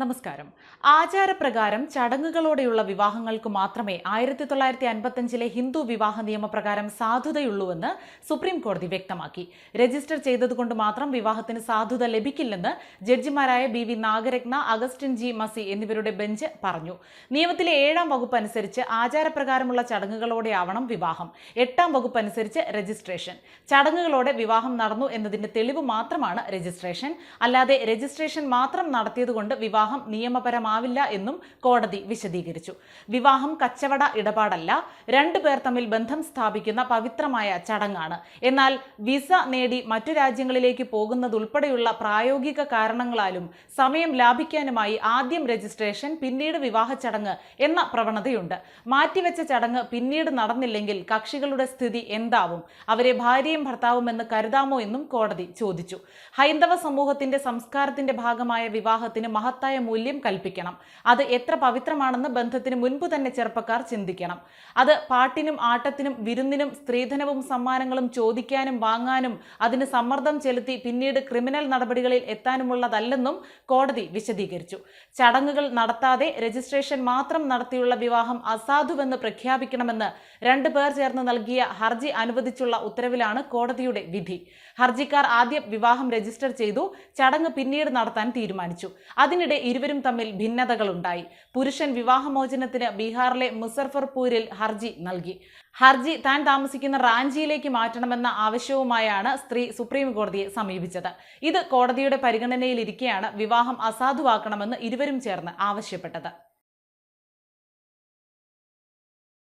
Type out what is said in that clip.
നമസ്കാരം. ആചാരപ്രകാരം ചടങ്ങുകളോടെയുള്ള വിവാഹങ്ങൾക്ക് മാത്രമേ ആയിരത്തി തൊള്ളായിരത്തി അൻപത്തഞ്ചിലെ ഹിന്ദു വിവാഹ നിയമപ്രകാരം സാധുതയുള്ളൂവെന്ന് സുപ്രീം കോടതി വ്യക്തമാക്കി. രജിസ്റ്റർ ചെയ്തതുകൊണ്ട് മാത്രം വിവാഹത്തിന് സാധുത ലഭിക്കില്ലെന്ന് ജഡ്ജിമാരായ B V Nagarathna Augustine G Masih എന്നിവരുടെ ബെഞ്ച് പറഞ്ഞു. നിയമത്തിലെ ഏഴാം വകുപ്പ് അനുസരിച്ച് ആചാരപ്രകാരമുള്ള ചടങ്ങുകളോടെയാവണം വിവാഹം. എട്ടാം വകുപ്പ് അനുസരിച്ച് രജിസ്ട്രേഷൻ. ചടങ്ങുകളോടെ വിവാഹം നടന്നു എന്നതിന്റെ തെളിവ് മാത്രമാണ് രജിസ്ട്രേഷൻ. അല്ലാതെ രജിസ്ട്രേഷൻ മാത്രം നടത്തിയതുകൊണ്ട് വിവാഹം നിയമപരമാവില്ല എന്നും കോടതി വിശദീകരിച്ചു. വിവാഹം കച്ചവട ഇടപാടല്ല രണ്ടു പേർ തമ്മിൽ ബന്ധം സ്ഥാപിക്കുന്ന പവിത്രമായ ചടങ്ങാണ്. എന്നാൽ വിസ നേടി മറ്റു രാജ്യങ്ങളിലേക്ക് പോകുന്നതുൾപ്പെടെയുള്ള പ്രായോഗിക കാരണങ്ങളാലും സമയം ലാഭിക്കാനുമായി ആദ്യം രജിസ്ട്രേഷൻ പിന്നീട് വിവാഹ ചടങ്ങ് എന്ന പ്രവണതയുണ്ട്. മാറ്റിവെച്ച ചടങ്ങ് പിന്നീട് നടന്നില്ലെങ്കിൽ കക്ഷികളുടെ സ്ഥിതി എന്താവും? അവരെ ഭാര്യയും ഭർത്താവും എന്ന് കരുതാമോ എന്നും കോടതി ചോദിച്ചു. ഹൈന്ദവ സമൂഹത്തിന്റെ സംസ്കാരത്തിന്റെ ഭാഗമായ വിവാഹത്തിന് മഹത്തായ മൂല്യം കൽപ്പിക്കണം. അത് എത്ര പവിത്രമാണെന്ന് ബന്ധത്തിന് മുൻപ് തന്നെ ചെറുപ്പക്കാർ ചിന്തിക്കണം. അത് പാട്ടിനും ആട്ടത്തിനും വിരുന്നിനും സ്ത്രീധനവും സമ്മാനങ്ങളും ചോദിക്കാനും വാങ്ങാനും അതിന് സമ്മർദ്ദം ചെലുത്തി പിന്നീട് ക്രിമിനൽ നടപടികളിൽ എത്താനുമുള്ളതല്ലെന്നും കോടതി വിശദീകരിച്ചു. ചടങ്ങുകൾ നടത്താതെ രജിസ്ട്രേഷൻ മാത്രം നടത്തിയുള്ള വിവാഹം അസാധുവെന്ന് പ്രഖ്യാപിക്കണമെന്ന് രണ്ടു പേർ ചേർന്ന് നൽകിയ ഹർജി അനുവദിച്ചുള്ള ഉത്തരവിലാണ് കോടതിയുടെ വിധി. ഹർജിക്കാർ ആദ്യം വിവാഹം രജിസ്റ്റർ ചെയ്തു ചടങ്ങ് പിന്നീട് നടത്താൻ തീരുമാനിച്ചു. അതിനിടെ ഇരുവരും തമ്മിൽ ഭിന്നതകളുണ്ടായി. പുരുഷൻ വിവാഹമോചനത്തിന് ബീഹാറിലെ മുസഫർപൂരിൽ ഹർജി നൽകി. ഹർജി താൻ താമസിക്കുന്ന റാഞ്ചിയിലേക്ക് മാറ്റണമെന്ന ആവശ്യവുമായാണ് സ്ത്രീ സുപ്രീം കോടതിയെ സമീപിച്ചത്. ഇത് കോടതിയുടെ പരിഗണനയിലിരിക്കെയാണ് വിവാഹം അസാധുവാക്കണമെന്ന് ഇരുവരും ചേർന്ന് ആവശ്യപ്പെട്ടത്.